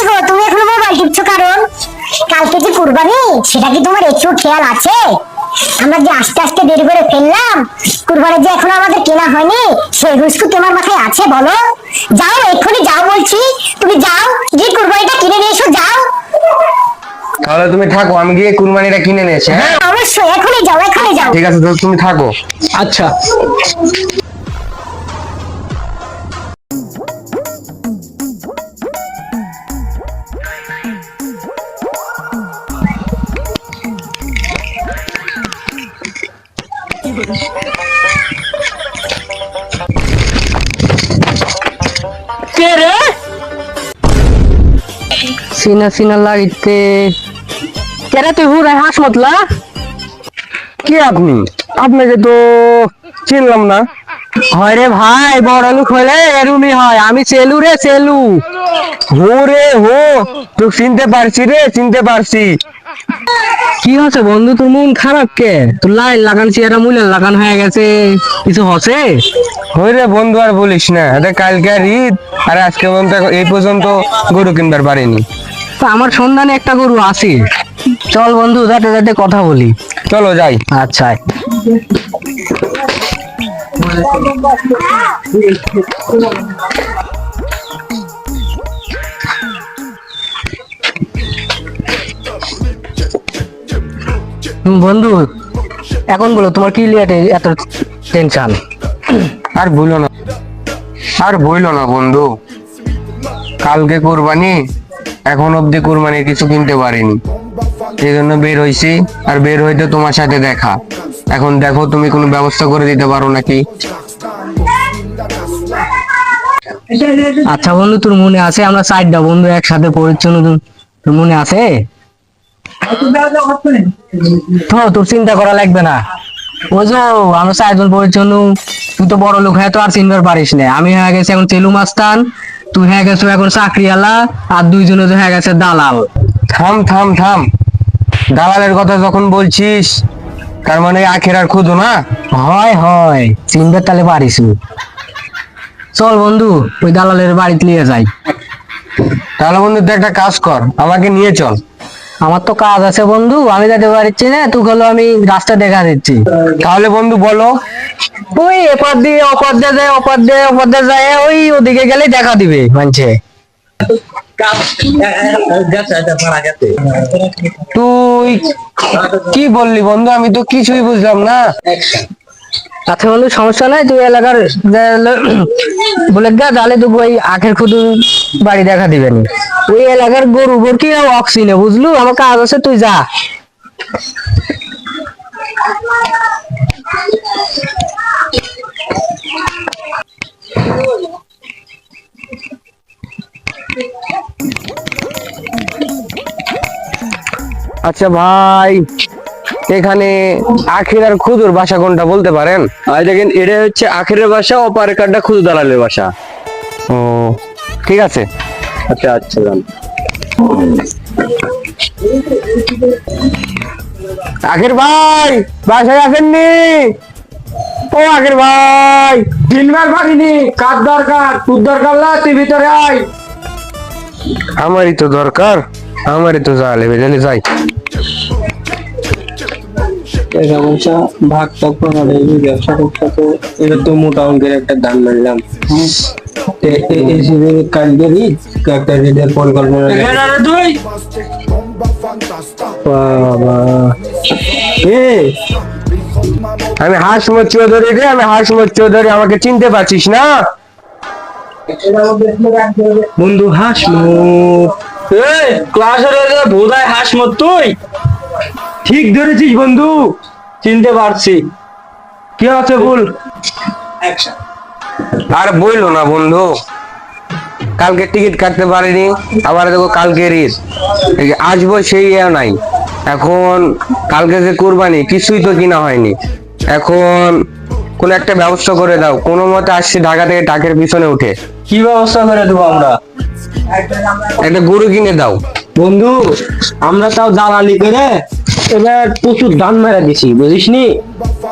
গো তুমি এখনও মোবাইল টিপছো কারণ কালকে যে কুরবানি সেটা কি তোমার একটু খেয়াল আছে? আমরা যে আস্তে আস্তে দেরি করে ফেললাম কুরবানি যে এখনও আমাদের কেনা হয়নি সেই হুসকু তোমার মাথায় আছে বলো? যাও এক্ষুনি যাও বলছি তুমি যাও গিয়ে কুরবানিটা কিনে নিয়ে এসো যাও। তাহলে তুমি থাকো আমি গিয়ে কুরবানিটা কিনে নিয়েছি হ্যাঁ? হ্যাঁ? অবশ্যই এখনই যাও এখনই যাও। ঠিক আছে তুমি থাকো। আচ্ছা। সিনা সিনা লাগিতে। কেরে তুই হুরাই হাস মতলা? কি আপনি? আপনাকে তো চিনলাম না। হয় রে ভাই বড় লোক হলে এরুমি হয়। আমি সেলু রে সেলু হো রে হো তো চিনতে পারছি রে চিনতে পারছি। কি হচ্ছে বন্ধু? তোর মন খারাপ কে? তোর লাইন লাগান চেয়ারা মূল্য লাগান হয়ে গেছে। কিছু হচ্ছে? হই রে বন্ধু আর বলিস না। এটা কালকে আর ঈদ আর আজকে পর্যন্ত এই পর্যন্ত গরু কিনবার পারিনি। তা আমার সন্ধানে একটা গরু আছে। চল বন্ধু যাতে যাতে কথা বলি। চলো যাই। আচ্ছা। বন্ধু এখন বলো তোমার কি লিয়াটে এত টেনশন আর ভুলো না। আর বইলো না বন্ধু। কালকে কোরবানি এখন অব্দি কোরবানির কিছু কিনতে পারিনি। এই জন্য বের হইছি আর বের হইতে তোমার সাথে দেখা। এখন দেখো তুমি কোনো ব্যবস্থা করে দিতে পারো নাকি? আচ্ছা বন্ধু তোর মনে আছে? আমরা চারটা বন্ধু একসাথে পরিচ্ছন্ন তোর মনে আছে? তো তোর চিন্তা করা লাগবে না। ওই যে আমরা চারজন পরিচ্ছন্ন তুই তো বড় লোক হ্যাঁ তো আর চিনবার পারিস না। আমি হয়ে গেছি এখন তেলু মাস্তান তুই হয়ে গেছো এখন চাকরিওয়ালা আর দুইজনে তো হয়ে গেছে দালাল। থাম থাম থাম। দালালের কথা যখন বলছিস তার মানে আখের আর খুদো না? হয় হয় চিনবার তাহলে পারিস। চল বন্ধু ওই দালালের বাড়িতে নিয়ে যাই। তাহলে বন্ধু তুই একটা কাজ কর আমাকে নিয়ে চল। আমার তো কাজ আছে বন্ধু, আমি যেতে পারছি না তুই হলো আমি রাস্তা দেখা দিচ্ছি। তাহলে বন্ধু বলো, ওই এপার দিয়ে অপার দিয়ে যায় অপার দিয়ে অপার দিয়ে যায়, ওই ওদিকে গেলে দেখা দিবে মানছে। তুই কি বললি বন্ধু? আমি তো কিছুই বুঝলাম না। আচ্ছা বন্ধু সমস্যা নাই তুই এলাকার বলে গা তাহলে তুই ওই আখের খুদু বাড়ি দেখা দিবেন। ওই এলাকার গরু গরু কি অক্সিনে বুঝলু? আমার কাজ আছে, তুই যা। আচ্ছা ভাই এখানে আখের আর খুদুর ভাষা কোনটা বলতে পারেন? আর দেখেন এটা হচ্ছে আখেরের ভাষা অপার কার্ডটা খুদ দালালের ভাষা। ও ঠিক আছে। আচ্ছা আচ্ছা যান। আখের ভাই বাসায় আসেননি? ও আখের ভাই দিনবার পারিনি কার দরকার? তোর দরকার না তুই ভিতরে আয়। আমারই তো দরকার আমারই তো যা লেবে জানি যাই। টাকা পয়সা ভাগ টাগ করা যাবে ব্যবসা ট্যাবসা তো এটা তো মোটা অঙ্কের একটা দান মারলাম একটা পরিকল্পনা বাবা। এ আমি হাসমত চৌধুরী রে আমি হাসমত চৌধুরী আমাকে চিনতে পারছিস না? বন্ধু হাসমত এই ক্লাসের বোধায় হাসমত তুই! ঠিক ধরেছিস বন্ধু। চিনতে পারছি। কি আছে বল। আর বইলো না বন্ধু। কালকে টিকিট কাটতে পারিনি আবার দেখো কালকে যে আসব সেই ইয়ে নাই। এখন কালকে যে কোরবানি কিছুই তো কিনা হয়নি। এখন কোন একটা ব্যবস্থা করে দাও। কোনো মতে আসছি ঢাকা থেকে টাকের পিছনে উঠে। কি ব্যবস্থা করে দেবো আমরা? একটা গরু কিনে দাও। বন্ধু আমরা তাও জ্বালানি করে এবার প্রচুর দান মারা দিছি বুঝিস নি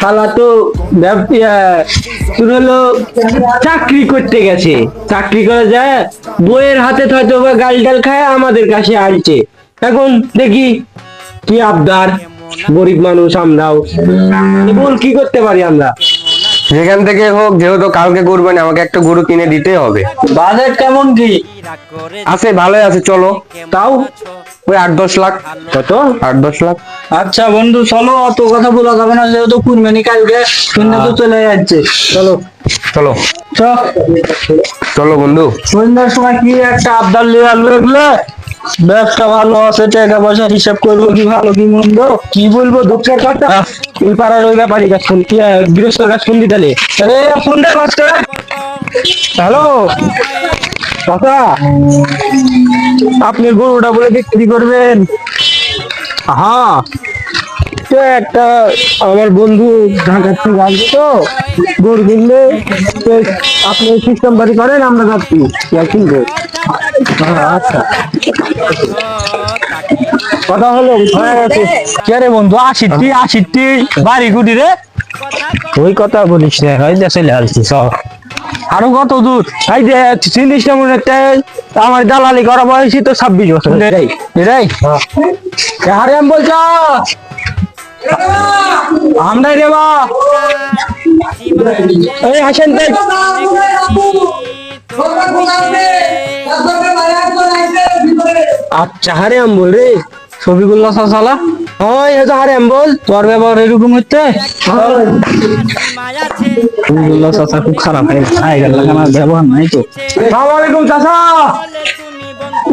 শালা তো তোর হলো চাকরি করতে গেছে। চাকরি করে যায় বইয়ের হাতে হয়তো বা গাল ডাল খায়, আমাদের কাছে আসছে এখন দেখি কি আবদার, গরিব মানুষ আমরাও। বল কি করতে পারি আমরা? যেখান থেকে হোক যেহেতু কালকে কুরবানি আমাকে একটা গরু কিনে দিতে হবে। বাজেট কেমন কি? আছে ভালোই আছে চলো। তাও? ওই আট দশ লাখ। কত? আট দশ লাখ। আচ্ছা বন্ধু চলো অত কথা বলা যাবে না যেহেতু কুরবানি কালকে শূন্য তো চলে যাচ্ছে। চলো। চলো। চলো। বন্ধু। সন্ধ্যার সময় কি একটা আবদার লিয়ে ব্যবসা ভালো আছে টাকা পয়সা হিসাব করব কি ভালো কি মন্দ? কি বলব দুঃখের কথা। এই পাড়ার ওই ব্যাপারই গাছ ফোন কি গৃহস্থ গাছ ফোন দিতে আরে ফোনটা করে। হ্যালো? কথা আপনি গরুটা বলে বিক্রি করবেন? হ্যাঁ। তো একটা আমার বন্ধু ঢাকা থেকে আসবে তো গরু কিনলে তো আপনি সিস্টেম বাড়ি করেন আমরা যাচ্ছি। কিনবো? হ্যাঁ, আচ্ছা। কথা হলো কে রে বন্ধু বাড়ি গুটি রে। ওই কথা বলিস হয় চলে আসছি সব আরও কত দূর? এই যে চিনিস না মনে হচ্ছে আমার দালালি করা বয়সই তো ছাব্বিশ বছর। এটাই এটাই আরে আমি বলছ আমরা রে হাসেন আচ্ছা হারে বল রে। ছবিগুলো সালা ওই এটা হারে আম বল তোর ব্যবহার এরকম হচ্ছে? ছবিগুলো চাচা খুব খারাপ। হয়ে গেল ব্যবহার নাই তো। সালাম আলাইকুম, চাচা।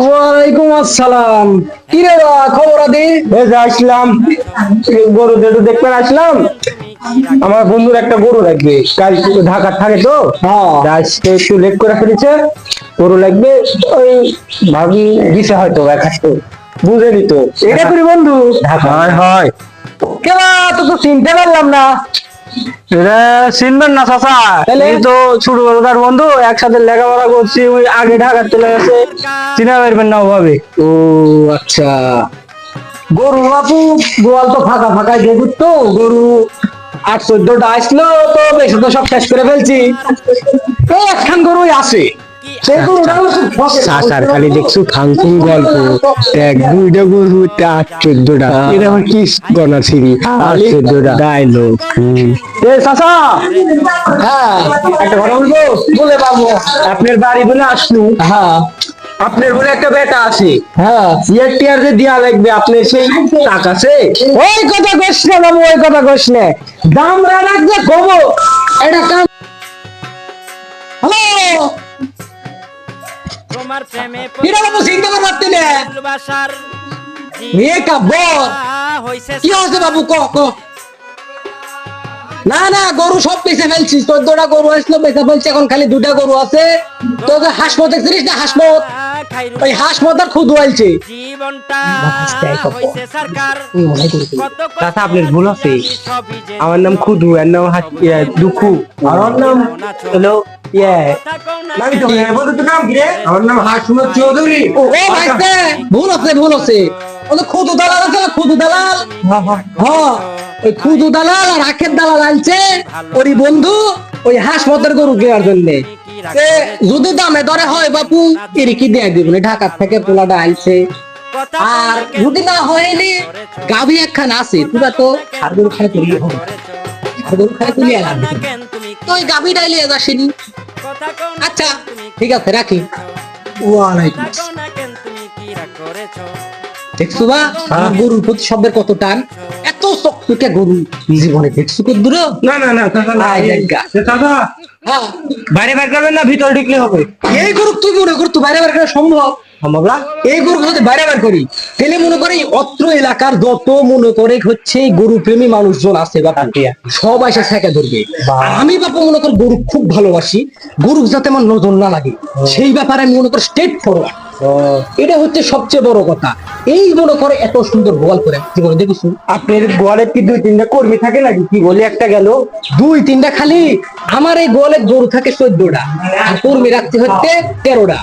ওয়ালাইকুম আসসালাম। কি রে বা খবর আদি? এই যে আসলাম। গরু যেটু দেখতে আসলাম। আমার বন্ধুর একটা গরু লাগবে। কাল ঢাকা থাকে তো আজকে একটু লেট করে ফেলেছে। গরু লাগবে ওই ভাবি দিছে হয়তো এক হাতে বুঝে নিত। এটা করি বন্ধু। হয় হয়। কেবা তো তো চিনতে পারলাম না। চিনবেন না চাচা। এই তো ছোটবেলাকার বন্ধু একসাথে লেখাপড়া করছি ওই আগে ঢাকা চলে গেছে। চিনা পারবেন না ওভাবে। ও আচ্ছা। গরু বাপু গোয়াল তো ফাঁকা দেখুন তো গরু আট চোদ্দটা আসলো তো বেশি তো সব শেষ করে ফেলছি। একখান গরুই আছে। সাসার খালি দেখছ ফাংফুং গল্প। এক দুইটা গরু আট চোদ্দটা। এটা আমার কি গনা ছিরি আট চোদ্দটা ডায়লগ এ সাসা! হ্যাঁ একটা বলব? বলে বাবু আপনার বাড়ি বলে আসলু হ্যাঁ। আপনার বলে একটা বেটা আছে হ্যাঁ। ইয়ার টিয়ার যে দিয়া লাগবে আপনার সেই টাকা আছে? ওই কথা কইস না বাবু ওই কথা কইস না। দাম রাখ যে কমো। এটা কাম হ্যালো! তোমার প্রেমে বাবু চিনতে ভালোবাসার মেয়ে কি হয়েছে বাবু ক ক। না না গরু সব বেঁচে ফেলছি চোদ্দটা গরু আসলো বেঁচে ফেলছি এখন খালি দুটা গরু আছে। তোকে হাসমত দেখছিস না হাসমত ওই হাসমত আর খুদ আইছে। জীবনটা হইছে সরকার। কত কত চাচা, আপনার ভুল আছে। আমার নাম খুদু এর নাম দুঃখু। আর নাম? হলো আমার নাম হাসমত চৌধুরী। ও ভাইতে ভুল আছে ভুল আছে। ও তো খুদু দালাল আছে না খুদু দালাল। হ্যাঁ ওই খুদু দালাল আর আখের দালাল আনছে। ওরই বন্ধু ওই হাসমতের গরু কেনার জন্য। যদি দামে দরে হয় বাপু এর কি দিয়ে দিব? ঢাকা থেকে পোলাটা আনছে। আর যদি না হয়নি গাভি একখান আছে তুই তো আর গরু খাই তুলি হবে। গরু খাই তুলি আলাম কেন তুমি তো ওই গাভি ডাইলে আসেনি কথা কও না আচ্ছা ঠিক আছে রাখি। ওয়ালাইকুম দেখছ বা গরুর প্রতি শব্দের কত টান? এত চকচকে গরু জীবনে দেখছ কত দূর? না না না হ্যাঁ। বাইরে করবেন না ভিতরে ঢুকলে হবে। এই গরু মনে বাইরে বার করা সম্ভব? সম্ভব না? এই গরু যদি বাইরে বার করি। তাহলে মনে করে অত্র এলাকার যত মনে করে হচ্ছে গরু প্রেমী মানুষজন আছে বা সব এসে ধরবে। আমি বাপু মনে কর গরু খুব ভালোবাসি। গরু যাতে আমার নজর না লাগে। সেই ব্যাপারে আমি মনে করি স্টেট ফরওয়ার্ড এটা হচ্ছে সবচেয়ে বড় কথা। এই মনে করে এত সুন্দর গোয়াল করে জীবনে দেখিস আপনার গোয়ালের কি দুই তিনটা কর্মী থাকে নাকি? কি বলি একটা গেল? দুই তিনটা খালি। আমার এই গোয়ালের গরু থাকে চোদ্দটা। আর কর্মী রাখতে হচ্ছে তেরোটা।